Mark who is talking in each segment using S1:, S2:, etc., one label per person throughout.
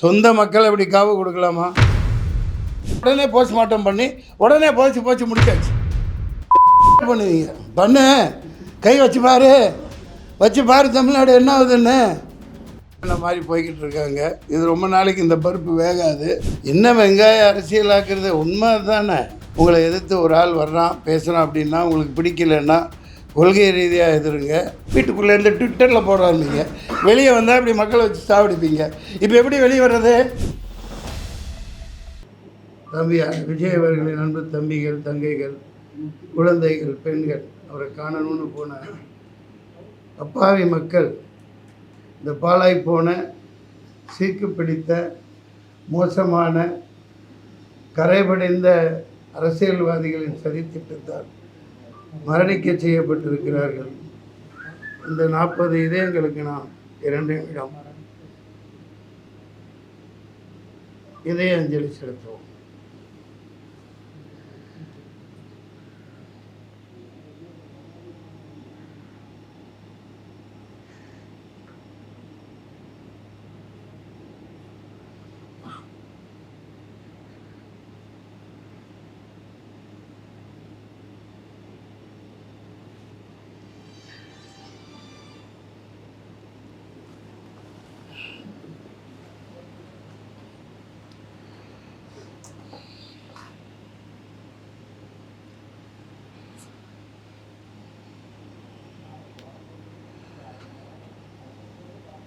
S1: சொந்த மக்கள் அப்படி காவு கொடுக்கலாமா? உடனே போஸ்ட்மார்ட்டம் பண்ணி உடனே போச்சு போச்சு முடிச்சாச்சு. பண்ணுவீங்க? பண்ணு. கை வச்சு பாரு. வச்சு பாரு தமிழ்நாடு என்ன ஆகுதுன்னு. இந்த மாதிரி போய்கிட்டு இருக்காங்க. இது ரொம்ப நாளைக்கு இந்த பருப்பு வேகாது. என்ன வெங்காய அரசியலாக்குறது? உண்மை தானே உங்களை எதிர்த்து ஒரு ஆள் வர்றான் பேசுகிறான் அப்படின்னா உங்களுக்கு பிடிக்கலன்னா கொள்கை ரீதியாக எதிருங்க வீட்டுக்குள்ளே இருந்து ட்விட்டரில் போடுறாருந்தீங்க வெளியே வந்தால் இப்படி மக்களை வச்சு சாப்பிடுப்பீங்க இப்போ எப்படி வெளியே வர்றது? தம்பியா விஜய் அவர்களின் அன்பு தம்பிகள் தங்கைகள் குழந்தைகள் பெண்கள் அவரை காணணும்னு போன அப்பாவி மக்கள் இந்த பாழாய் போன சீக்கு பிடித்த மோசமான கரைபடைந்த அரசியல்வாதிகளின் சதித்திட்டத்தால் மரணிக்க செய்யப்பட்டிருக்கிறார்கள். இந்த நாற்பது இதயங்களுக்கு நாம் இரண்டு நிமிடம் இதய அஞ்சலி செலுத்துவோம்.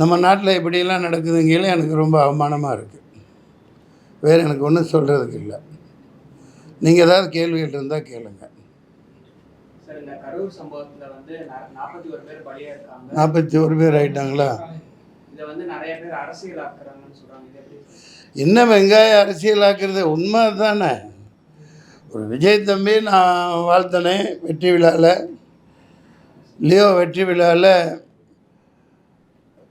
S1: நம்ம நாட்டில் இப்படியெல்லாம் நடக்குதுங்கையில் எனக்கு ரொம்ப அவமானமாக இருக்குது. வேறு எனக்கு ஒன்றும் சொல்கிறதுக்கு இல்லை. நீங்கள் ஏதாவது கேள்விகள் இருந்தால் கேளுங்க.
S2: நாற்பத்தி ஒரு பேர்
S1: ஆயிட்டாங்களா? என்ன வெங்காய அரசியலாக்குறது? உண்மை தானே. ஒரு விஜய் தம்பி நான் வாழ்த்தனேன் வெற்றி விழாவில் லியோ வெற்றி விழாவில்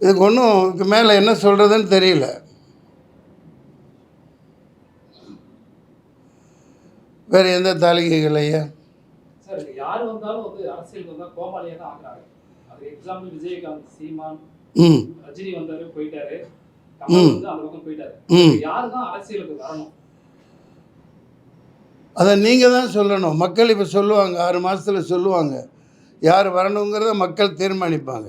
S1: இதுக்கு ஒன்றும் இதுக்கு மேலே என்ன சொல்கிறதுன்னு தெரியல. வேறு எந்த தாலிகைகள் ஐயா? ம்.
S3: ரஜினி வந்தாரு போயிட்டாரு.
S1: அதை நீங்கள் தான் சொல்லணும். மக்கள் இப்போ சொல்லுவாங்க ஆறு மாதத்தில் சொல்லுவாங்க. யார் வரணுங்கிறத மக்கள் தீர்மானிப்பாங்க.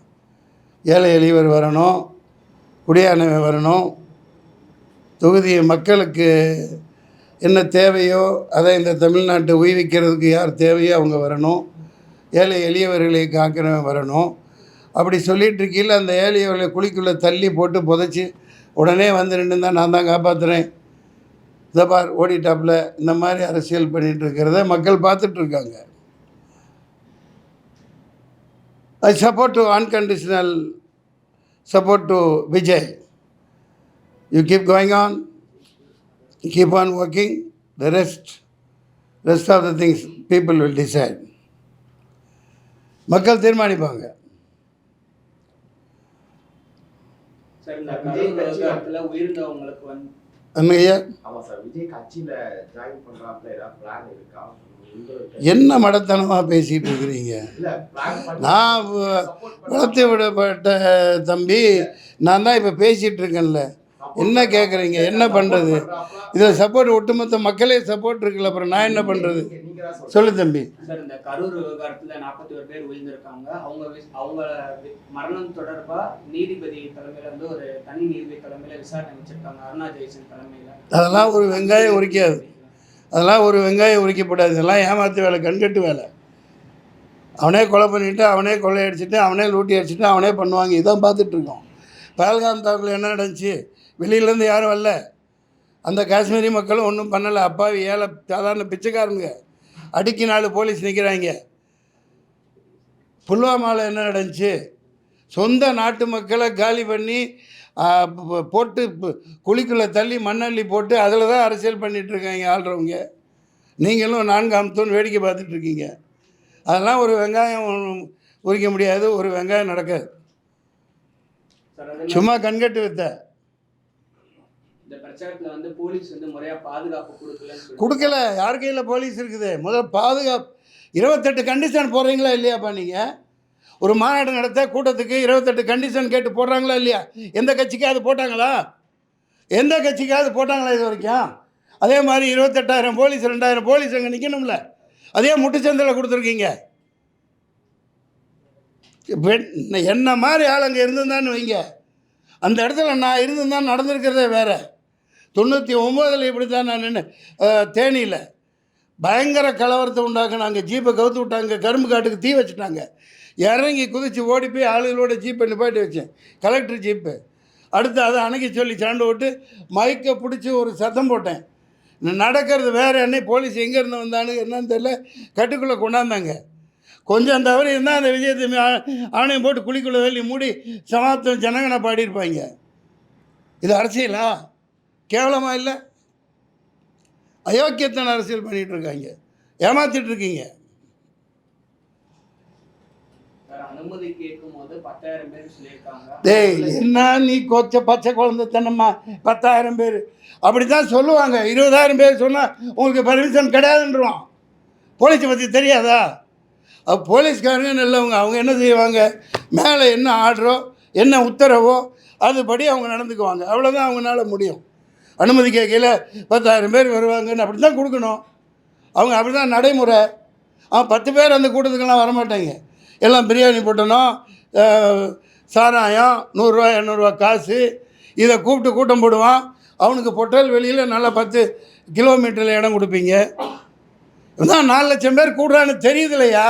S1: ஏழை எளியவர் வரணும் குடியானவன் வரணும். தொகுதி மக்களுக்கு என்ன தேவையோ அதை இந்த தமிழ்நாட்டை உய்விக்கிறதுக்கு யார் தேவையோ அவங்க வரணும். ஏழை எளியவர்களை காக்கிறவன் வரணும். அப்படி சொல்லிட்டு இருக்கையில் அந்த ஏழையவர்களை குழிக்குள்ளே தள்ளி போட்டு புதைச்சி உடனே வந்து நின்றுதான் நான் தான் காப்பாற்றுறேன் இந்த பார் ஓடிட்டாப்பில். இந்த மாதிரி அரசியல் பண்ணிகிட்டு இருக்கிறத மக்கள் பார்த்துட்ருக்காங்க இருக்காங்க I support to unconditional support to Vijay you keep going on keep on working the rest rest of the things people will decide மக்கள் தீர்மானிப்பாங்க.
S2: சார் இந்த கரூர் உயிர்ந்தவங்களுக்கு வந்து
S4: உங்களுக்கு
S1: என்ன மடத்தனமாக பேசிகிட்டு இருக்கிறீங்க? நான் வளர்த்து விடப்பட்ட தம்பி நான் தான் இப்போ பேசிகிட்டு இருக்கேன்ல. என்ன கேட்குறீங்க என்ன பண்ணுறது இதில் சப்போர்ட் ஒட்டுமொத்த மக்களே சப்போர்ட் இருக்குல்ல அப்புறம் நான் என்ன பண்ணுறது. சொல்லு தம்பி.
S2: சார் இந்த கரூர் விவகாரத்துல நாற்பத்தி ஒரு பேர் உயிர்ந்திருக்காங்க. அவங்க அவங்க மரணம் தொடர்பா நீதிபதி தலைமையில வந்து ஒரு தனி நீதிபதி தலைமையில விசாரணை வச்சிருக்காங்க. அருணா ஜெயசன் தலைமையில.
S1: அதெல்லாம் ஒரு வெங்காயம் உரிக்காது. அதெல்லாம் ஒரு வெங்காயம் உரிக்கப்படாது. இதெல்லாம் ஏமாத்து வேலை கண்கட்டு வேலை. அவனே கொலை பண்ணிவிட்டு அவனே கொள்ளையடிச்சிட்டு அவனே லூட்டி அடிச்சிட்டு அவனே பண்ணுவாங்க. இதான் பார்த்துட்டு இருக்கோம். பஹல்காம் தாக்குல என்ன நடந்துச்சு? வெளியிலேருந்து யாரும் வரல. அந்த காஷ்மீரி மக்களும் ஒன்றும் பண்ணலை. அப்பாவி ஏழை சாதாரண பிச்சைக்காரனுங்க. அடிக்கி நாலு போலீஸ் நிற்கிறாங்க புல்வாமாவில் என்ன நடந்துச்சு? சொந்த நாட்டு மக்களை காலி பண்ணி போட்டு குழிக்குள்ளே தள்ளி மண்ணள்ளி போட்டு அதில் தான் அரசியல் பண்ணிட்டு இருக்காங்க ஆள்றவங்க. நீங்களும் நான்காம் தூண் வேடிக்கை பார்த்துட்டு இருக்கீங்க. அதெல்லாம் ஒரு வெங்காயம் உரிக்க முடியாது. ஒரு வெங்காயம் நடக்காது. சும்மா கண்கட்டு வித்த.
S2: வந்து போலீஸ் வந்து பாதுகாப்பு
S1: கொடுக்கல. யார் கையில் போலீஸ் இருக்குது? முதல்ல பாதுகாப்பு இருபத்தெட்டு கண்டிஷன் போடுறீங்களா இல்லையாப்பா நீங்கள் ஒரு மாநாடு நடத்த கூட்டத்துக்கு இருபத்தெட்டு கண்டிஷன் கேட்டு போடுறாங்களா இல்லையா? எந்த கட்சிக்காவது போட்டாங்களா? எந்த கட்சிக்காவது போட்டாங்களா இது வரைக்கும்? அதே மாதிரி இருபத்தெட்டாயிரம் போலீஸ் ரெண்டாயிரம் போலீஸ் அங்கே நிற்கணும்ல அதே முட்டுச்சந்தில் கொடுத்துருக்கீங்க. பெண் என்ன மாதிரி ஆள் அங்கே இருந்திருந்தான்னு வைங்க. அந்த இடத்துல நான் இருந்திருந்தா நடந்திருக்கிறதே வேறு. தொண்ணூற்றி ஒம்போதில் இப்படி தான் நான் நின்று தேனியில். பயங்கர கலவரத்தை உண்டாக்குனாங்க. ஜீப்பை கவுத்து விட்டாங்க. கரும்பு காட்டுக்கு தீ வச்சுட்டாங்க. இறங்கி குதித்து ஓடி போய் ஆளுகளோட ஜீப்பை நிப்பாட்டி வச்சேன். கலெக்டர் ஜீப்பு அடுத்து அதை அணைக்க சொல்லி சாண்டு விட்டு மைக்கை பிடிச்சி ஒரு சத்தம் போட்டேன். நடக்கிறது வேறு. என்ன போலீஸ் எங்கேருந்து வந்தானு என்னன்னு தெரியல. கட்டுக்குள்ளே கொண்டாந்தாங்க. கொஞ்சம் தவறு இருந்தால் அந்த விஜயத்தை ஆணையம் போட்டு குழிக்குள்ளே தள்ளி மூடி சமாப்தம் ஜனங்கனை பாடியிருப்பாங்க இது அரசியலா? கேவலமாக இல்லை? அயோக்கியத்தன அரசியல் பண்ணிகிட்டு இருக்காங்க. ஏமாத்திட்டு இருக்கீங்க. டேய் என்ன நீ கொச்ச பச்சை குழந்தைத்தனமா? பத்தாயிரம் பேர். அப்படி தான் சொல்லுவாங்க. இருபதாயிரம் பேர் சொன்னால் உங்களுக்கு பர்மிஷன் கிடையாதுன்றோம் போலீஸை பற்றி தெரியாதா? போலீஸ்காரங்க நல்லவங்க. அவங்க என்ன செய்வாங்க? மேலே என்ன ஆர்டரோ என்ன உத்தரவோ அதுபடி அவங்க நடந்துக்குவாங்க. அவ்வளோதான் அவங்களால முடியும். அனுமதி கேட்கல பத்தாயிரம் பேர் வருவாங்கன்னு அப்படி தான் கொடுக்கணும். அவங்க அப்படி தான் நடைமுறை. அவன் பத்து பேர் அந்த கூட்டத்துக்கெல்லாம் வரமாட்டாங்க. எல்லாம் பிரியாணி போட்டணும் சாராயம் நூறுரூவா இரநூறுவா காசு இதை கூப்பிட்டு கூட்டம் போடுவான். அவனுக்கு பொட்டல் வெளியில் நல்லா பத்து கிலோமீட்டரில் இடம் கொடுப்பீங்க. இதுதான் நாலு லட்சம் பேர் கூடுறான்னு தெரியுது இல்லையா?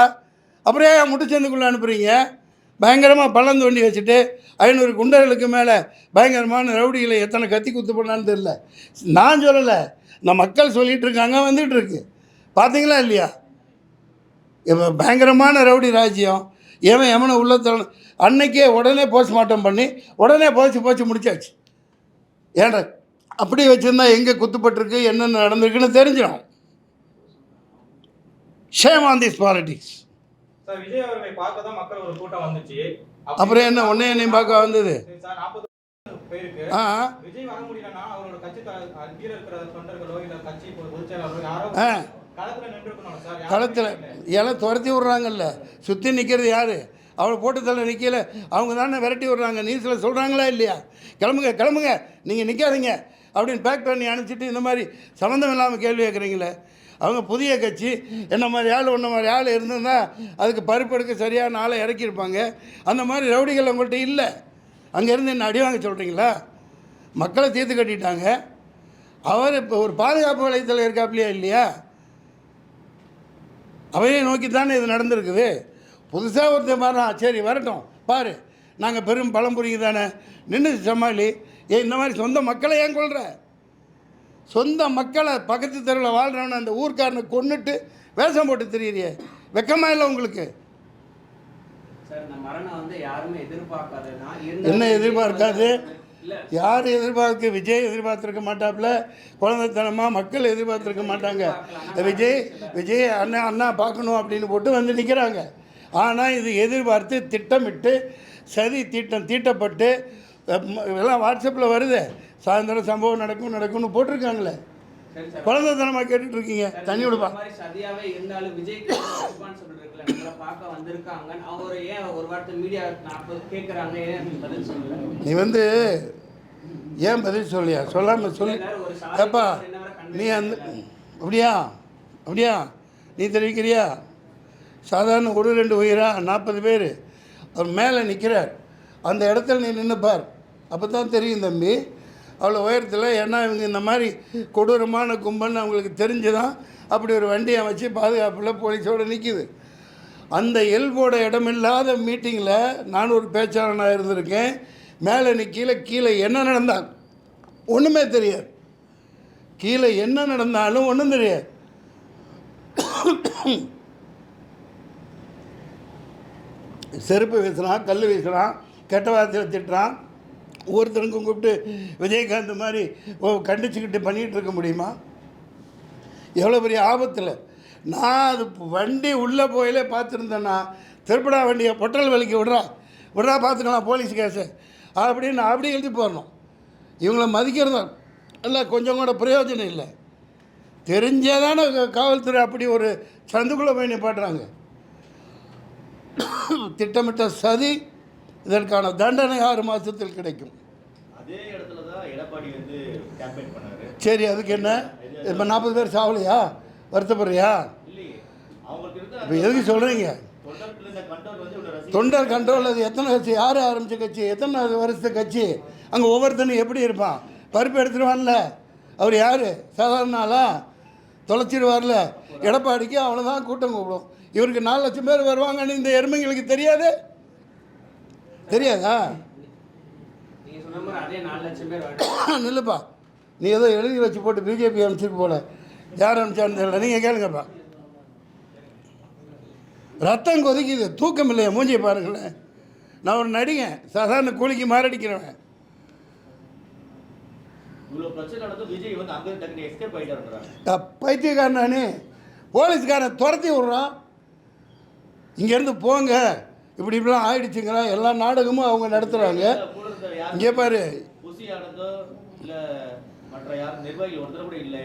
S1: அப்புறம் ஏன் முட்டுச்சந்துக்குள்ளே அனுப்புகிறீங்க பயங்கரமாக பள்ளம் தோண்டி வச்சுட்டு ஐநூறு குண்டர்களுக்கு மேலே பயங்கரமான ரவுடிகளை எத்தனை கத்தி குத்து பண்ணான்னு தெரில நான் சொல்லலை. இந்த மக்கள் சொல்லிகிட்டு இருக்காங்க வந்துட்டு இருக்கு. பார்த்தீங்களா இல்லையா? இப்போ பயங்கரமான ரவுடி ராஜ்யம். எவன் எவனை உள்ளத்தன அன்னைக்கே உடனே போஸ்ட்மார்ட்டம் பண்ணி உடனே போச்சு போச்சு முடிச்சாச்சு. ஏன்டா அப்படி வச்சுருந்தா எங்கே குத்துப்பட்டிருக்கு என்னென்ன நடந்திருக்குன்னு தெரிஞ்சிடும். Shame on this politics
S5: Vijay அவர்களை பார்க்க தான் மக்கள் ஒரு கூட்டம் வந்துச்சு.
S1: அப்புறம் என்ன ஒன்னே என்னையும் பார்க்க வந்தது? ஆ
S5: விஜய் வர முடியலன்னா அவரோட கட்சி கீழ இருக்கிற தொண்டர்களோ இல்ல கட்சி பொ- பொதுச் செயலாளரோ யாரோ. களத்துல.
S1: எல்லாம் துரத்தி விட்றாங்கல்ல. சுற்றி நிற்கிறது யார்? அவளை போட்டு தள்ள நிற்கல அவங்க தானே விரட்டி விட்றாங்க. நியூஸில் சொல்கிறாங்களா இல்லையா? கிளம்புங்க கிளம்புங்க. நீங்கள் நிற்காதீங்க அப்படின்னு பேக் பண்ணி அனுப்பிச்சிட்டு இந்த மாதிரி சம்மந்தம் இல்லாமல் கேள்வி கேட்குறீங்களே அவங்க புதிய கட்சி என்ன மாதிரி ஆள் ஒன்றை மாதிரி ஆள் இருந்திருந்தால் அதுக்கு பருப்பு எடுக்க சரியான ஆளை இறக்கியிருப்பாங்க. அந்த மாதிரி ரவுடிகள் உங்கள்கிட்ட இல்லை. அங்கேருந்து என்ன அடி வாங்க சொல்கிறீங்களா மக்களை தீர்த்து கட்டிட்டாங்க. அவர் இப்போ ஒரு பாதுகாப்பு வளையத்தில் இருக்காப்லையா இல்லையா? அவையை நோக்கி தானே இது நடந்திருக்குது. புதுசாக ஒருத்தர் மாறான் சரி வரட்டும். பாரு நாங்கள் பெரும் பழம் புரியுது தானே நின்று சமாளி ஏன் இந்த மாதிரி சொந்த மக்களை ஏன் கொள்கிற சொந்த மக்களை பக்கத்து தெருவில் வாழ்கிறவன அந்த ஊர்க்காரனை கொன்னுட்டு வேஷம் போட்டு தெரியுறியே. வெக்கமா இல்லை உங்களுக்கு?
S2: சார்
S1: என்ன எதிர்பார்க்காது? யார் எதிர்பார்க்க? விஜய் எதிர்பார்த்துருக்க மாட்டாப்புல குழந்தைத்தனமாக மக்கள் எதிர்பார்த்துருக்க மாட்டாங்க. விஜய் விஜய் அண்ணா அண்ணா பார்க்கணும் அப்படின்னு போட்டு வந்து நிற்கிறாங்க ஆனால் இது எதிர்பார்த்து திட்டமிட்டு சதி திட்டம் தீட்டப்பட்டு எல்லாம் வாட்ஸ்அப்பில் வருது. சாயந்தரம் சம்பவம் நடக்கும் நடக்கும்னு போட்டிருக்காங்களே. குழந்தைத்தனமாக கேட்டுட்டு இருக்கீங்க தண்ணி விடுப்பா.
S2: சதியாவே இருந்தாலும் விஜய்
S1: நீ வந்து ஏன் பதில் சொல்லியா? சொல்லாமல் சொல்லி. ஏப்பா நீ அந்த அப்படியா? அப்படியா? நீ தெரிவிக்கிறியா? சாதாரண ஒரு ரெண்டு உயிரா? நாற்பது பேர். அவர் மேலே நிற்கிறார் அந்த இடத்துல நீ நின்று பார். அப்போ தான் தெரியும் தம்பி அவ்வளோ உயரத்தில் ஏன்னா இவங்க இந்த மாதிரி கொடூரமான கும்பல்னு அவங்களுக்கு தெரிஞ்சு தான் அப்படி ஒரு வண்டியை அமைச்சு பாதுகாப்பில் போலீஸோடு நிற்கிது அந்த எல்போட இடமில்லாத மீட்டிங்கில் நான் ஒரு பேச்சாளனாக இருந்திருக்கேன். மேலே நிற்கல கீழே என்ன நடந்தால்? ஒன்றுமே தெரியாது. கீழே என்ன நடந்தாலும் ஒன்றும் தெரியாது. செருப்பு வீசுகிறான் கல் வீசுகிறான் கெட்ட வார்த்தையில் திட்டுறான். ஒவ்வொருத்தருக்கும் கூப்பிட்டு விஜயகாந்த் மாதிரி ஓ கண்டிச்சுக்கிட்டு பண்ணிகிட்டு இருக்க முடியுமா? எவ்வளோ பெரிய ஆபத்தில். நான் அது வண்டி உள்ளே போயிலே பார்த்துருந்தேன்னா திருப்படா வண்டியை பொட்டல் வலிக்கு விட்றா. விட்றா பார்த்துக்கலாம் போலீஸ் கேஸு. அப்படின்னு அப்படி எழுதி போடணும். இவங்கள மதிக்கிறதா இல்லை கொஞ்சம் கூட பிரயோஜனம் இல்லை. தெரிஞ்சே தானே காவல்துறை அப்படி ஒரு சந்துக்குள்ளே போய் நிப்பாட்டுறாங்க. திட்டமிட்ட சதி இதற்கான தண்டனை ஆறு மாதத்தில் கிடைக்கும்.
S6: அதே இடத்துல தான் எடப்பாடி வந்து கேம்பெயின் பண்ணாரு.
S1: சரி அதுக்கு என்ன? இப்போ நாற்பது பேர் சாவலையா? வருத்தப்படுறியா? இப்போ எதுக்கு சொல்கிறீங்க தொண்டர் கண்ட்ரோல் அது எத்தனை கட்சி? யார் ஆரம்பித்த கட்சி? எத்தனை வருஷத்து கட்சி? அங்கே ஒவ்வொருத்தனும் எப்படி இருப்பான்? பருப்பு எடுத்துருவான்ல? அவர் யார்? சாதாரண ஆளா? தொலைச்சிடுவார்ல எடப்பாடிக்கு அவ்வளோதான் கூட்டம் கூப்பிடும். இவருக்கு நாலு லட்சம் பேர் வருவாங்கன்னு இந்த எருமைங்களுக்கு தெரியாது? தெரியாதா? நில்லுப்பா. நீ ஏதோ எழுதி வச்சு போட்டு பிஜேபி அனுப்பிச்சிட்டு போல. யார் அனுப்பிச்சான்னு தெரியல. நீங்கள் கேளுங்கப்பா. ரத்தம் கொதிக்குது. தூக்கம் இல்லையா. மூஞ்சியை பாருங்களேன். நான் ஒரு நடிகன். சாதாரண கூலிக்கு மாரடிக்கிறவன். பைத்தியக்காரன் நானே. போலீஸ்காரன் துரத்தி விட்றான். இங்கேருந்து போங்க. இப்படி இப்படிலாம் ஆயிடுச்சுங்கிறான் எல்லா நாடகமும் அவங்க நடத்துகிறாங்க இங்கே பாரு.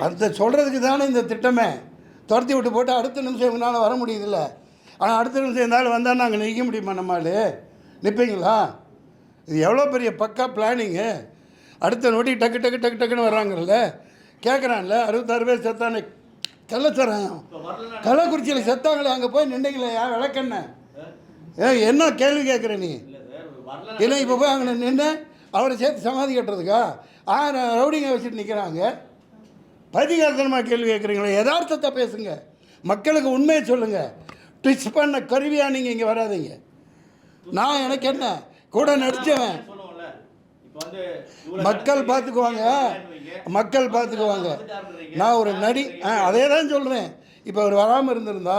S1: அதை சொல்கிறதுக்கு தானே இந்த திட்டமே. துரத்தி விட்டு போட்டு அடுத்த நிமிஷம் இவங்களால வர முடியுதுல்ல. ஆனால் அடுத்த நிமிஷம் இருந்தாலும் வந்தால் நாங்கள் நிற்க முடியுமா நம்மால் நிற்பீங்களா இது எவ்வளோ பெரிய பக்கா பிளானிங்கு. அடுத்த நொடி டக்கு டக்கு டக்கு டக்குன்னு வர்றாங்கல்ல. கேட்குறான்ல அறுபத்தாறு பேர் செத்தானே. கள்ளச்சாராயம் கள்ளக்குறிச்சியில் செத்தாங்களே அங்கே போய் நின்றுங்களே விளக்கண்ண ஏ என்ன கேள்வி கேட்குற நீ?
S6: இல்ல
S1: இப்போ போய் அங்கே நின்று அவரை சேர்த்து சமாதி கட்டுறதுக்கா? ஆயிரம் ரவுடிங்க வச்சுட்டு நிற்கிறாங்க பதிகாரத்தனமாக கேள்வி கேட்குறீங்களா யதார்த்தத்தை பேசுங்க. மக்களுக்கு உண்மையை சொல்லுங்கள் ட்விச் பண்ண கருவியாக நீங்கள் இங்கே வராதீங்க. நான் எனக்கு என்ன? கூட நடித்தவன் மக்கள் பார்த்துக்குவாங்க.
S6: வைங்க.
S1: மக்கள் பார்த்துக்குவாங்க. நான் ஒரு நடி ஆ அதே தான் சொல்கிறேன் இப்போ அவர் வராமல் இருந்திருந்தா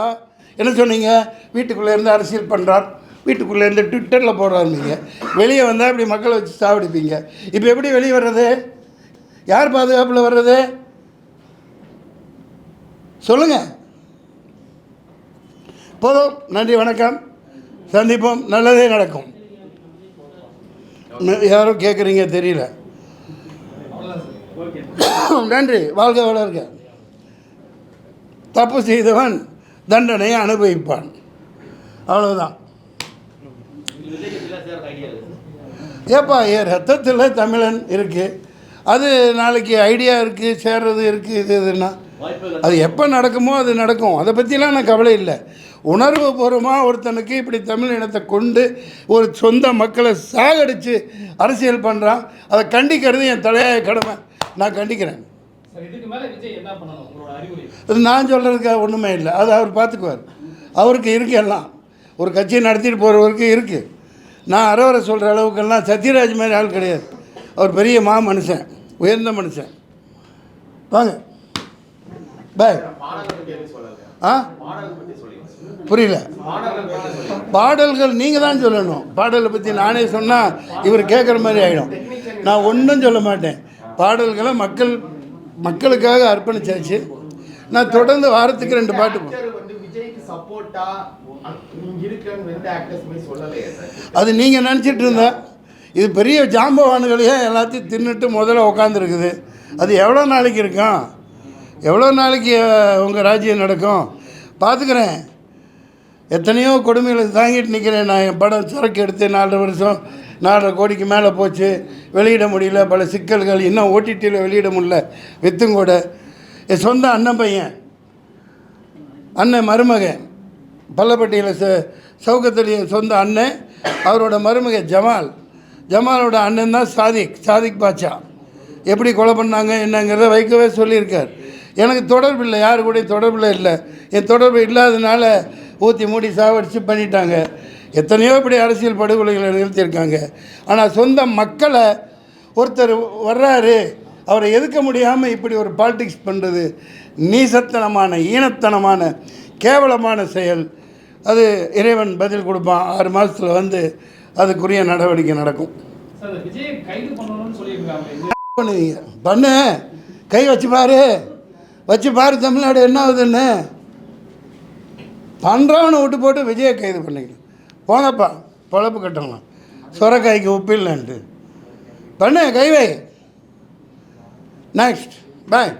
S1: என்ன சொன்னீங்க? வீட்டுக்குள்ளே இருந்து அரசியல் பண்ணுறார் வீட்டுக்குள்ளே இருந்து ட்விட்டரில் போடுறாருந்தீங்க வெளியே வந்தால் இப்படி மக்களை வச்சு சாவடிப்பீங்க. இப்போ எப்படி வெளியே வர்றது? யார் பாதுகாப்பில் வர்றது? சொல்லுங்கள் போதும். நன்றி வணக்கம். சந்திப்போம். நல்லதே நடக்கும். யாரும் கேட்குறீங்க தெரியல. நன்றி. வாழ்க வளர்க. தப்பு செய்தவன் தண்டனையை அனுபவிப்பான்.
S6: அவ்வளோதான்
S1: ஏப்பா என் ரத்தத்தில் தமிழன் இருக்குது அது நாளைக்கு ஐடியா இருக்குது சேர்றது இருக்குது இது இதுன்னா. அது எப்போ நடக்குமோ அது நடக்கும். அதை பற்றிலாம் நான் கவலை இல்லை. உணர்வு பூர்வமாக ஒருத்தனுக்கு இப்படி தமிழ் இனத்தை கொண்டு ஒரு சொந்த மக்களை சாகடித்து அரசியல் பண்ணுறான் அதை கண்டிக்கிறது என் தலையாய கடமை. நான் கண்டிக்கிறேன். இது நான் சொல்கிறதுக்கு ஒன்றுமே இல்லை. அது அவர் பார்த்துக்குவார் அவருக்கு இருக்கு எல்லாம். ஒரு கட்சியை நடத்திட்டு போகிறவருக்கு இருக்குது நான் அறவரை சொல்கிற அளவுக்கெல்லாம் சத்யராஜ் மாதிரி ஆள் கிடையாது. அவர் பெரிய மா மனுஷன் உயர்ந்த மனுஷன். வாங்க. பாய் ஆ? புரியல. பாடல்கள் நீங்கள் தான் சொல்லணும். பாடலை பற்றி நானே சொன்னால் இவர் கேட்குற மாதிரி ஆகிடும் நான் ஒன்றும் சொல்ல மாட்டேன். பாடல்களை மக்கள் மக்களுக்காக அர்ப்பணிச்சாச்சு. நான் தொடர்ந்து வாரத்துக்கு ரெண்டு பாட்டு அது நீங்கள் நினச்சிட்டு இருந்தா இது பெரிய ஜாம்பவான்களையே எல்லாத்தையும் தின்னுட்டு முதல்ல உட்காந்துருக்குது அது எவ்வளோ நாளைக்கு இருக்கும்? எவ்வளோ நாளைக்கு உங்கள் ராஜ்யம் நடக்கும்? பார்த்துக்கிறேன் எத்தனையோ கொடுமைகளை தாங்கிட்டு நிற்கிறேன் நான். என் படம் சரக்கு எடுத்து நாலரை வருஷம் நாலரை கோடிக்கு மேலே போச்சு. வெளியிட முடியல. பல சிக்கல்கள் இன்னும் ஓடிடியில் வெளியிட முடியல. வித்துங்கூட என் சொந்த அண்ணன் பையன். அண்ணன் மருமகன். பள்ளப்பட்டியில் ச சவுக்கத்தலி சொந்த அண்ணன். அவரோட மருமக ஜமால். ஜமாலோட அண்ணன் தான் சாதிக். சாதிக் பாட்சா எப்படி கொலை பண்ணாங்க என்னங்கிறத வைக்கவே சொல்லியிருக்கார். எனக்கு தொடர்பு இல்லை. யாரு கூடயும் தொடர்பில் இல்லை. என் தொடர்பு இல்லாதனால ஊற்றி மூடி சாவடிச்சு பண்ணிட்டாங்க. எத்தனையோ இப்படி அரசியல் படுகொலைகளை நிறுத்தியிருக்காங்க ஆனால் சொந்த மக்களை ஒருத்தர் வர்றாரு அவரை எதுக்க முடியாமல் இப்படி ஒரு பாலிடிக்ஸ் பண்ணுறது நீசத்தனமான ஈனத்தனமான கேவலமான செயல். அது இறைவன் பதில் கொடுப்பான். ஆறு மாதத்தில் வந்து அதுக்குரிய நடவடிக்கை நடக்கும். பண்ணுவீங்க? பண்ணு. கை வச்சு பாரு. வச்சு பாரு தமிழ்நாடு என்ன ஆகுதுன்னு. பண்ணுறவனை விட்டு போட்டு விஜயை கைது பண்ணிக்கணும். போனப்பா பொழப்பு கட்டணும். சுரக்காய்க்கு உப்பு இல்லைன்ட்டு பண்ணு கைவை நெக்ஸ்ட் பாய்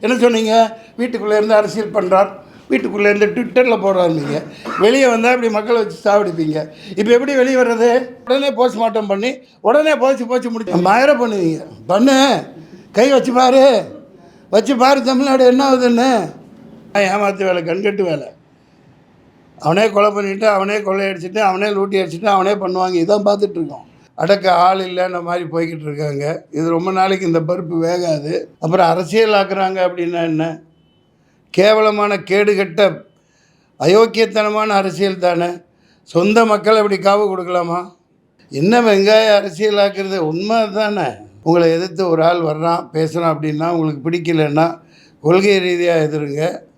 S1: என்ன சொன்னீங்க? வீட்டுக்குள்ளே இருந்து அரசியல் பண்ணுறார் வீட்டுக்குள்ளே இருந்து ட்விட்டரில் போடுறாரு வெளியே வந்தால் இப்படி மக்களை வச்சு சாவடிப்பீங்க. இப்போ எப்படி வெளியே வர்றது? உடனே போஸ்ட்மார்ட்டம் பண்ணி உடனே போச்சு போச்சு முடிச்சு. மயர பண்ணுவீங்க. பண்ணு. கை வச்சு பாரு. வச்சு பாரு தமிழ்நாடு என்ன ஆகுதுன்னு. ஏமாத்து வேலை கண்கட்டு வேலை. அவனே கொலை பண்ணிவிட்டு அவனே கொள்ளையடிச்சிட்டு அவனே லூட்டி அடிச்சிட்டு அவனே பண்ணுவாங்க. இதான் பார்த்துட்ருக்கோம் அடக்க ஆள் இல்லைன்ற மாதிரி போய்கிட்டு இருக்காங்க. இது ரொம்ப நாளைக்கு இந்த பருப்பு வேகாது. அப்புறம் அரசியல் ஆக்குறாங்க அப்படின்னா என்ன? கேவலமான கேடுகட்ட அயோக்கியத்தனமான அரசியல் தானே? சொந்த மக்கள் அப்படி காவு கொடுக்கலாமா? என்ன வெங்காய அரசியல் ஆக்குறது உண்மை தானே உங்களை எதிர்த்து ஒரு ஆள் வர்றான் பேசுகிறான் அப்படின்னா உங்களுக்கு பிடிக்கலன்னா கொள்கை ரீதியாக எதிருங்க.